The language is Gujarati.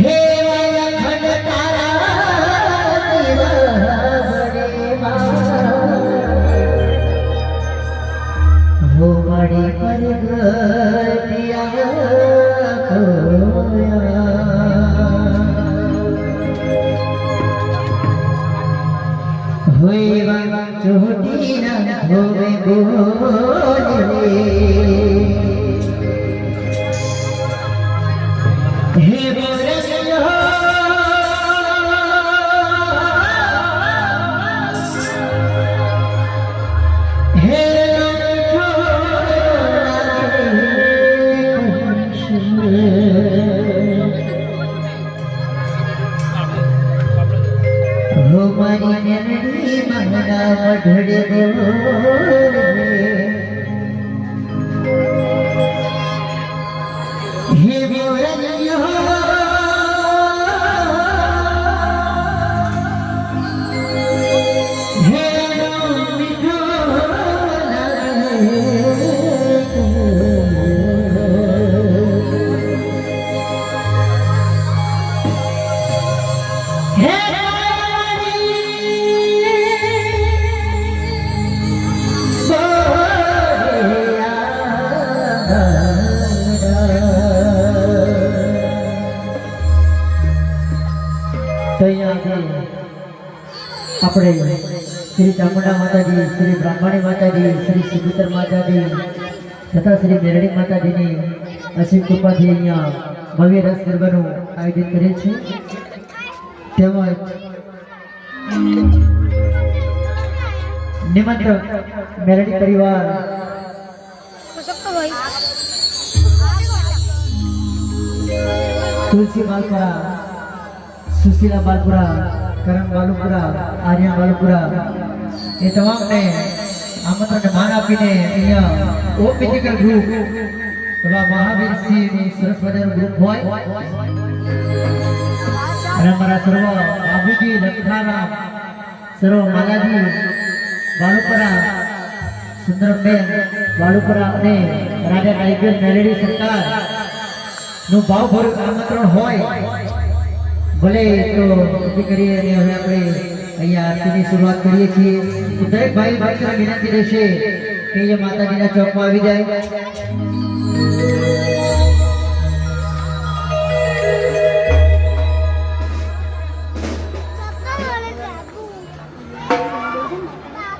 Hey! दिया हुई चोटी न होवे गोले हे बोरे हो મારી મેરડી મંગના મઢડે તો અહીંયા આગળ આપણે શ્રી ચામુંડા માતાજી, શ્રી બ્રાહ્મણી માતાજી, શ્રી સિદ્ધેશ્વર માતાજી તથા શ્રી મેરડી માતાજીની અસીમ કૃપાથી અહીંયા ભવ્ય રસ ગરબાનું આયોજન કરીએ છે તેમજ નિમંત્રક મેરડી પરિવાર તુલસી બાલપુરા સુશીલા બાલપુરા કરણ બાલુપુરા, આર્યા બાલુપુરા, એ તમામને આમંત્રણને માન આપીને અહીંયા ઓમ મ્યુઝિકલ ગ્રુપ તથા મહાવીર સરસ મજાનું ગ્રુપ હોય. અને અમારા સર્વ બાબુજી લખારામ સર્વ માલાજી બાલુપરા સુંદરમબેન બાલુપરા અને રાજા ટાઈગર મેલેડી સરકારનું ભાવભર્યું આમંત્રણ હોય. ભલે તો નક્કી કરીએ અને હવે આપણે અહીંયા આરતીની શરૂઆત કરીએ છીએ. તો દરેક ભાઈ ભાઈ વિનંતી રહેશે કે અહીંયા માતાજીના ચોકમાં આવી જાય.